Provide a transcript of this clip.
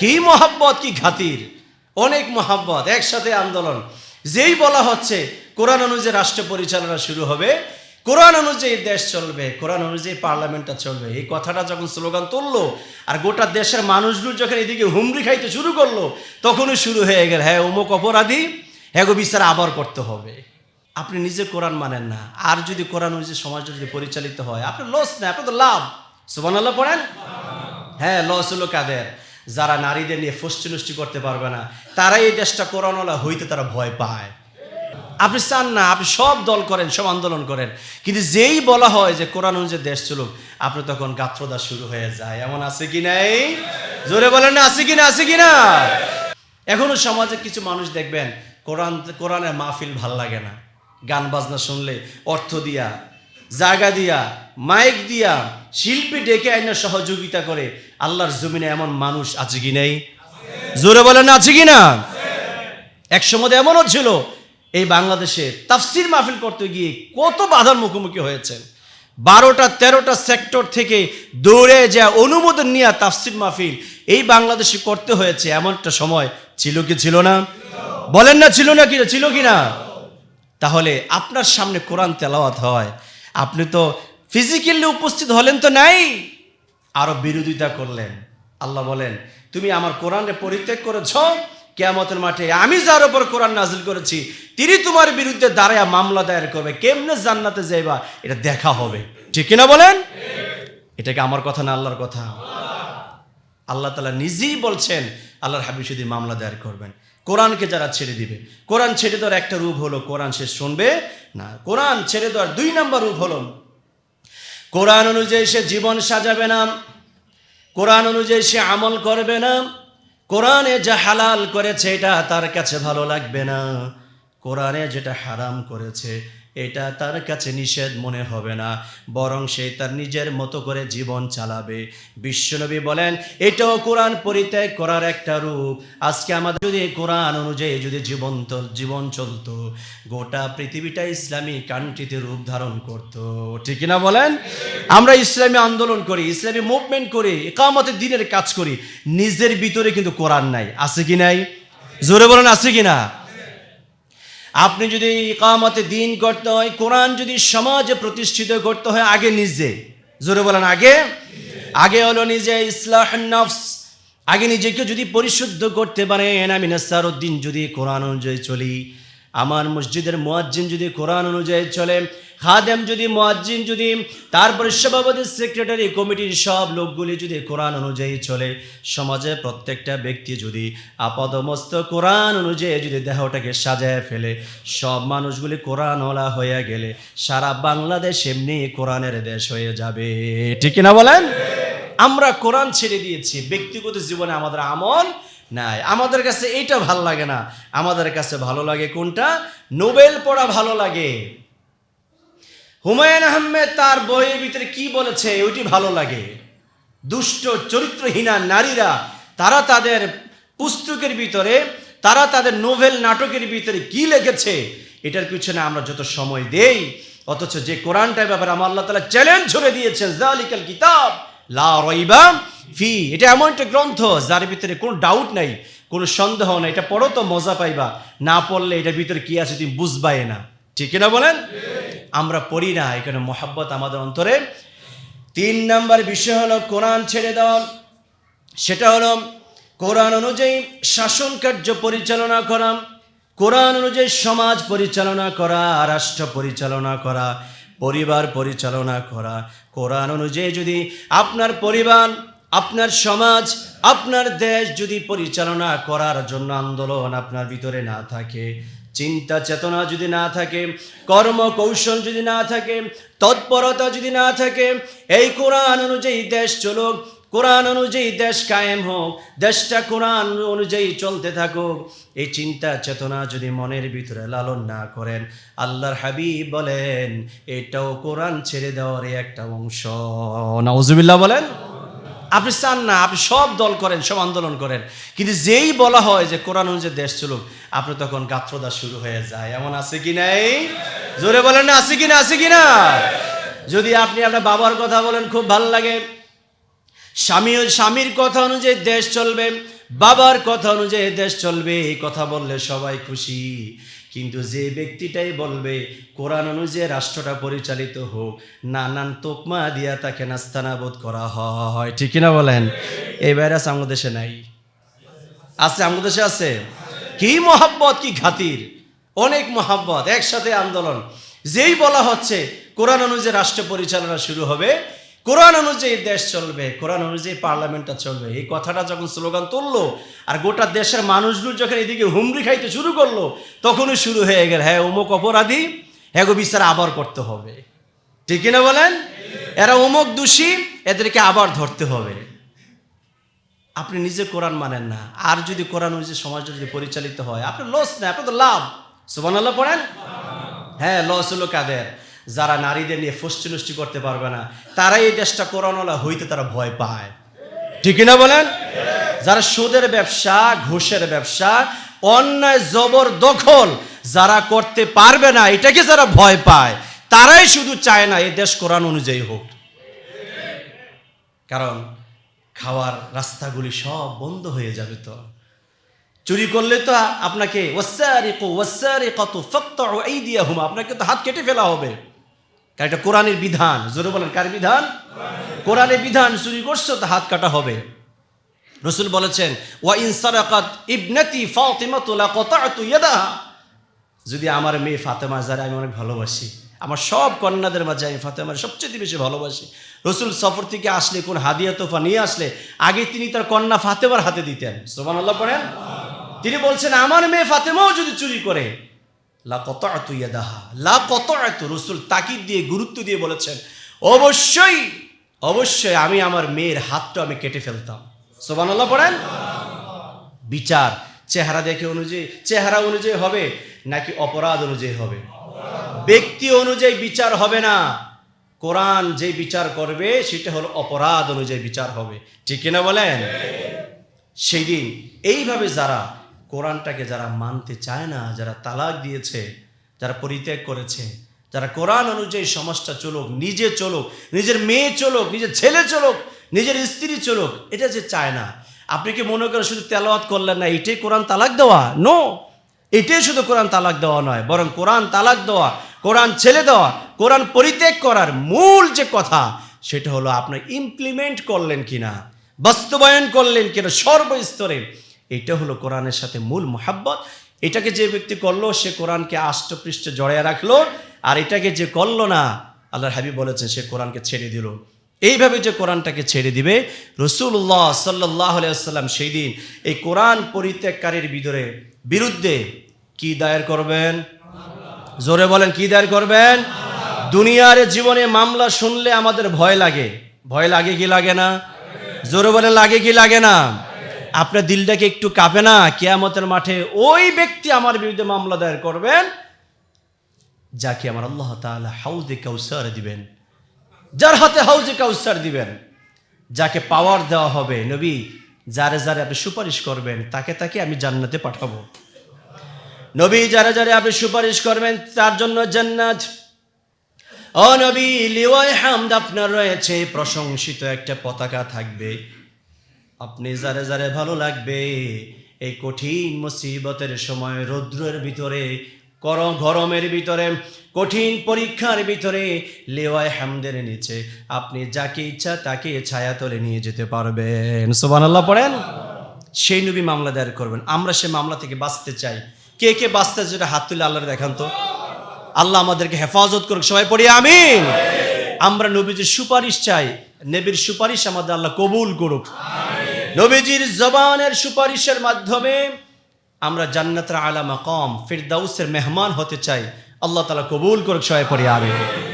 কি মহাব্বত, কি খাতির অনেক মহাব্বত, একসাথে আন্দোলন। যেই বলা হচ্ছে, কোরআন অনুযায়ী রাষ্ট্র পরিচালনা শুরু হবে, কোরআন অনুযায়ী দেশ চলবে, কোরআন অনুযায়ী পার্লামেন্টটা চলবে। এই কথাটা যখন স্লোগান তুললো, আর গোটা দেশের মানুষগুলো যখন এদিকে হুমড়ি খাইতে শুরু করল, তখনই শুরু হয়ে গেল হ্যাঁ অমুক অপরাধী হ্যাঁ গো, বিচার আবার করতে হবে। আপনি নিজে কোরআন মানেন না। আর যদি কোরআন অনুযায়ী সমাজ যদি পরিচালিত হয়, আপনার লস না, আপনার তো লাভ। সুবান আল্লাহ পড়েন? হ্যাঁ লস হলো কাদের? যারা নারীদের নিয়ে ফষ্টি নষ্টি করতে পারবে না, তারাই এই দেশটা কোরআনওয়ালা হইতে তারা ভয় পায়। আপনি চান না, আপনি সব দল করেন, সব আন্দোলন করেন, কিন্তু যেই বলা হয় যে কোরআন অনুযায়ী দেশ চলুক, আপনি তখন গাত্রদা শুরু হয়ে যায়। এমন আছে কি নাই? জোরে বলেন না, আছে কি না, আছে কি না? এখনও সমাজে কিছু মানুষ দেখবেন, কোরআন, কোরআনের মাহফিল ভালো লাগে না। গান বাজনা শুনলে অর্থ দিয়া, জায়গা দিয়া, মাইক দিয়া, শিল্পী ডেকে আইনা সহযোগিতা করে আল্লাহর জমিনে এমন মানুষ আছে কি নেই? জোরে বলেন আছে কি না? এক সময় এমনও ছিল, এই বাংলাদেশে তাফসির মাহফিল করতে গিয়ে কত বাধার মুখোমুখি হয়েছেন। বারোটা, তেরোটা সেক্টর থেকে দৌড়ে যা অনুমোদন নিয়ে তাফসির মাহফিল এই বাংলাদেশে করতে হয়েছে, এমনটা সময় ছিল কি ছিল না? বলেন না, ছিল না কি, ছিল কি না? তাহলে আপনার সামনে কোরআন তেলাওয়াত হয়। আপনি তো ফিজিক্যালি উপস্থিত হলেন তো নাই। আরও বিরোধিতা করলেন। আল্লাহ বলেন, তুমি আমার কোরআনে পরিত্যাগ করেছ, কেয়ামতের মাঠে আমি যার উপর কোরআন নাজিল করেছি, তিনি তোমার বিরুদ্ধে দাঁড়ায় মামলা দায়ের করবে। কেমনে জান্নাতে যাইবা? এটা দেখা হবে। ঠিক কিনা বলেন? এটাকে আমার কথা না আল্লাহর কথা? আল্লাহ তালা নিজেই বলছেন, আল্লাহর হাবিব শুধু মামলা দায়ের করবেন। কোরআনকে যারা ছেড়ে দিবে, কোরআন ছেড়ে দেওয়ার একটা রূপ হলো, কোরআন সে শুনবে না। কোরআন ছেড়ে দেওয়ার দুই নম্বর রূপ হলো কোরআন অনুযায়ী সে জীবন সাজাবে না। কোরআন অনুযায়ী সে আমল করবে না। কোরআনে যা হালাল করেছে, এটা তার কাছে ভালো লাগবে না। কোরআনে যেটা হারাম করেছে এটা তার কাছে নিষেধ মনে হবে না, বরং সে তার নিজের মতো করে জীবন চালাবে। বিশ্বনবী বলেন, এটাও কোরআন পরিত্যাগ করার একটা রূপ। আজকে আমাদের যদি কোরআন অনুযায়ী যদি জীবন জীবন চলতো, গোটা পৃথিবীটা ইসলামী কান্ট্রিতে রূপ ধারণ করতো। ঠিক না বলেন? আমরা ইসলামী আন্দোলন করি, ইসলামী মুভমেন্ট করি, একামতের দিনের কাজ করি, নিজের ভিতরে কিন্তু কোরআন নাই। আছে কি নাই? জোরে বলেন, আছে কি না? আপনি যদি ইকামতে দিন করতে হয়, কোরআন যদি সমাজে প্রতিষ্ঠিত করতে হয়, আগে নিজে। জোরে বলেন, আগে? আগে হলো নিজে ইসলাহ নফস। আগে নিজেকে যদি পরিশুদ্ধ করতে পারেন, আমি নাসারুদ্দিন যদি কোরআন অনুযায়ী চলি, আমার মসজিদের মোয়াজ্জিন যদি কোরআন অনুযায়ী চলে খাদেম যদি, মোয়াজ্জিন যদি, তারপরে সভাপতি, সেক্রেটারি, কমিটির সব লোকগুলি যদি কোরআন অনুযায়ী চলে সমাজে প্রত্যেকটা ব্যক্তি যদি আপাদমস্ত কোরআন অনুযায়ী যদি দেহটাকে সাজায় ফেলে, সব মানুষগুলি কোরআনওয়ালা হয়ে গেলে সারা বাংলাদেশ এমনি কোরআনের দেশ হয়ে যাবে। ঠিক না বলেন? আমরা কোরআন ছেড়ে দিয়েছি, ব্যক্তিগত জীবনে আমাদের আমল নাই। আমাদের কাছে এইটা ভালো লাগে না। আমাদের কাছে ভালো লাগে কোনটা? নোবেল পড়া ভালো লাগে। হুমায়ুন আহমেদ তার বইয়ের ভিতরে কি বলেছে, ওইটি ভালো লাগে। দুষ্ট, চরিত্রহীনা নারীরা, তারা তাদের পুস্তকের ভিতরে, তারা তাদের নোভেল নাটকের ভিতরে কি লিখেছে, এটার পিছনে আমরা যত সময় দেই, অথচ যে কোরআনটার ব্যাপারে আমার আল্লাহ তালা চ্যালেঞ্জ ছড়ে দিয়েছেন জালিকাল কিতাব, লা রইবা ফি, এটা এমন একটা গ্রন্থ যার ভিতরে কোনো ডাউট নাই, কোনো সন্দেহ নাই, এটা পড়ো তো মজা পাইবা, না পড়লে এটার ভিতরে কি আছে তুমি বুঝবাই না। ঠিক না বলেন? আমরা পড়ি না এখানে মোহাব্বত আমাদের অন্তরে। তিন নাম্বার বিষয় হলো কোরআন ছেড়ে দেওয়া। সেটা হলো কোরআন অনুযায়ী শাসন কার্য পরিচালনা করা, কোরআন অনুযায়ী সমাজ পরিচালনা করা, রাষ্ট্র পরিচালনা করা, পরিবার পরিচালনা করা। কোরআন অনুযায়ী যদি আপনার পরিবার, আপনার সমাজ, আপনার দেশ যদি পরিচালনা করার জন্য আন্দোলন আপনার ভিতরে না থাকে চিন্তা চেতনা যদি না থাকে, কর্ম কৌশল যদি না থাকে, তৎপরতা যদি না থাকে, এই কোরআন অনুযায়ী দেশ চলুক, কোরআন অনুযায়ী দেশ কায়েম হোক, দেশটা কোরআন অনুযায়ী চলতে থাকুক, এই চিন্তা চেতনা যদি মনের ভিতরে লালন না করেন, আল্লাহর হাবিব বলেন, এটাও কোরআন ছেড়ে দেওয়ারই একটা অংশ। নওজুবিল্লাহ বলেন? আপনি চান না, আপনি সব দল করেন, সব আন্দোলন করেন। কিন্তু যেই বলা হয় যে কোরআন অনুযায়ী দেশ চলুক, আপনি তখন গাত্রদা শুরু হয়ে যায়। এমন আছে কি নাই? জোরে বলেন না, আছে কি না, আছে কি না? যদি আপনি আপনার বাবার কথা বলেন, খুব ভালো লাগে। স্বামী, স্বামীর কথা অনুযায়ী দেশ চলবে, বাবার কথা অনুযায়ী দেশ চলবে, এই কথা বললে সবাই খুশি। কিন্তু যে ব্যক্তিটাই বলবে, কোরআন অনুযায়ী রাষ্ট্রটা পরিচালিত হোক, নানান তোকমা দিয়া তাকে নাস্তানাবোধ করা হয়। ঠিক কিনা বলেন? এই ভাইরাস আমাদের দেশে নাই। আছে, আমাদের দেশে আছে। কি মহাব্বত, কি খাতির। অনেক মহাব্বত, একসাথে আন্দোলন। যেই বলা হচ্ছে, কোরআন অনুযায়ী রাষ্ট্র পরিচালনা শুরু হবে কোরআন অনুযায়ী দেশ চলবে, কোরআন অনুযায়ী পার্লামেন্টটা চলবে। এই কথাটা যখন স্লোগান তুললো, আর গোটা দেশের মানুষগুলো যখন এদিকে হুমড়ি খাইতে শুরু করল, তখনই শুরু হয়ে গেল হ্যাঁ অমুক অপরাধী হ্যাঁ বিচার আবার করতে হবে। ঠিক কিনা বলেন? এরা অমুক দোষী, এদেরকে আবার ধরতে হবে। আপনি নিজে কোরআন মানেন না। আর যদি কোরআন অনুযায়ী সমাজ যদি পরিচালিত হয়, আপনার লস না, আপনার তো লাভ। সুবান আল্লাহ পড়েন? হ্যাঁ লস হলো কাদের? যারা নারীদের নিয়ে ফষ্টি করতে পারবে না, তারাই এই দেশটা কোরআনওয়ালা হইতে তারা ভয় পায়। ঠিক না বলেন? যারা সুদের ব্যবসা, ঘুষের ব্যবসা, অন্যায়, জবর, দখল যারা করতে পারবে না, এটাকে যারা ভয় পায়, তারাই শুধু চায় না এই দেশ কোরআন অনুযায়ী হোক। কারণ খাওয়ার রাস্তাগুলি সব বন্ধ হয়ে যাবে তো। চুরি করলে তো আপনাকে ওয়াসারিকু ওয়াসারিকাতু ফাকতাউ আইদিয়াহুম আপনাকে তো হাত কেটে ফেলা হবে। কারণ এটা কোরআনের বিধান। জোরে বলেন, কার বিধান? কোরআনের বিধান চুরি করছ তো হাত কাটা হবে। রসুল বলেছেন ওয়া ইন সারাকাত ইবনাতি ফাতিমাতু লাকাতাতু ইয়াদাহা। যদি আমার মেয়ে ফাতেমা যারা আমি অনেক ভালোবাসি। আমার সব কন্যাদের মাঝে আমি ফাতেমার সবচেয়ে বেশি ভালোবাসি। রসুল সফর থেকে আসলে, কোন হাদিয়া তোফা নিয়ে আসলে, আগে তিনি তার কন্যা ফাতেমার হাতে দিতেন। সোমান আল্লাহ পড়েন? তিনি বলছেন, আমার মেয়ে ফাতেমাও যদি চুরি করে লা কত ইয়াদাহা, লা কত আতু রসুল, তাকিদ দিয়ে, গুরুত্ব দিয়ে বলেছেন, অবশ্যই অবশ্যই আমি আমার মেয়ের হাতটা আমি কেটে ফেলতাম। সোমান আল্লাহ পড়েন? বিচার, চেহারা দেখে অনুযায়ী, চেহারা অনুযায়ী হবে নাকি অপরাধ অনুযায়ী হবে? ব্যক্তি অনুযায়ী বিচার হবে না। কোরআন যে বিচার করবে, সেটা হলো অপরাধ অনুযায়ী বিচার হবে। ঠিক কিনা বলেন? সেই দিন, এইভাবে যারা কোরআনটাকে যারা মানতে চায় না, যারা তালাক দিয়েছে, যারা পরিত্যাগ করেছে, যারা কোরআন অনুযায়ী সমাজটা চলুক, নিজে চলুক, নিজের মেয়ে চলুক, নিজের ছেলে চলুক, নিজের স্ত্রী চলুক, এটা যে চায় না। আপনি কি মনে করেন শুধু তেলাওয়াত করলেন না, এটাই কোরআন তালাক দেওয়া? নো এটাই শুধু কোরআন তালাক দেওয়া নয়, বরং কোরআন তালাক দেওয়া, কোরআন ছেলে দেওয়া, কোরআন পরিত্যাগ করার মূল যে কথা, সেটা হলো আপনি ইমপ্লিমেন্ট করলেন কিনা, বাস্তবায়ন করলেন কিনা সর্বস্তরে। এটা হলো কোরআনের সাথে মূল মোহাব্বত। এটাকে যে ব্যক্তি করল, সে কোরআনকে আষ্টপৃষ্ঠে জড়াইয়া রাখল, আর এটাকে যে করল না, আল্লাহর হাবিব বলেছেন সে কোরআনকে ছেড়ে দিল। এইভাবে যে কোরআনটাকে ছেড়ে দিবে রসুল্লাহ সাল্লাহ সাল্লাম সেই দিন এই কোরআন পরিত্যাগকারীর ভিতরে বিরুদ্ধে কি দায়ের করবেন? জোরে বলেন, কি দায়ের করবেন? দুনিয়ার জীবনে মামলা শুনলে আমাদের ভয় লাগে। ভয় লাগে কি লাগে না? জোরে বলেন, লাগে কি লাগে না? আপনার দিলটাকে একটু কাঁপে না? কেয়ামতের মাঠে ওই ব্যক্তি আমার বিরুদ্ধে মামলা দায়ের করবেন, যাকে আমার আল্লাহ তাআলা হাউজে কাউসার দিবেন। যার হাতে হাউজে কাউসার দিবেন, যাকে পাওয়ার দেওয়া হবে। নবী, যারে যারে আপনি সুপারিশ করবেন, তাকে তাকে আমি জান্নাতে পাঠাবো। নবী, যারা যারা আপনি সুপারিশ করবেন, তার জন্য জান্নাত। ও নবী, লিওয়াই হামদ আপনার রয়েছে। প্রশংসিত একটা পতাকা থাকবে। আপনি যারে যারে ভালো লাগবে, এই কঠিন মুসিবতের সময় রৌদ্রের ভিতরে কর গরমের ভিতরে, কঠিন পরীক্ষার ভিতরে লেওয়ায় হামদের নিচে আপনি যাকে ইচ্ছা তাকে ছায়াতলে নিয়ে যেতে পারবেন। সোবান আল্লাহ পড়েন? সেই নবী মামলা দায়ের করবেন। আমরা সে মামলা থেকে বাঁচতে চাই। কে কে বাঁচতে যেটা হাত তুলে আল্লাহর দেখান তো। আল্লাহ আমাদেরকে হেফাজত করুক। সবাই পড়ি, আমিন। আমরা নবীজির সুপারিশ চাই। নবীর সুপারিশ আমাদের আল্লাহ কবুল করুক। নবীজির জবানের সুপারিশের মাধ্যমে আমরা জান্নাতের আলা মাকাম, ফিরদাউসের মেহমান হতে চাই। আল্লাহ তালা কবুল করুক সহায় পরে আমিন।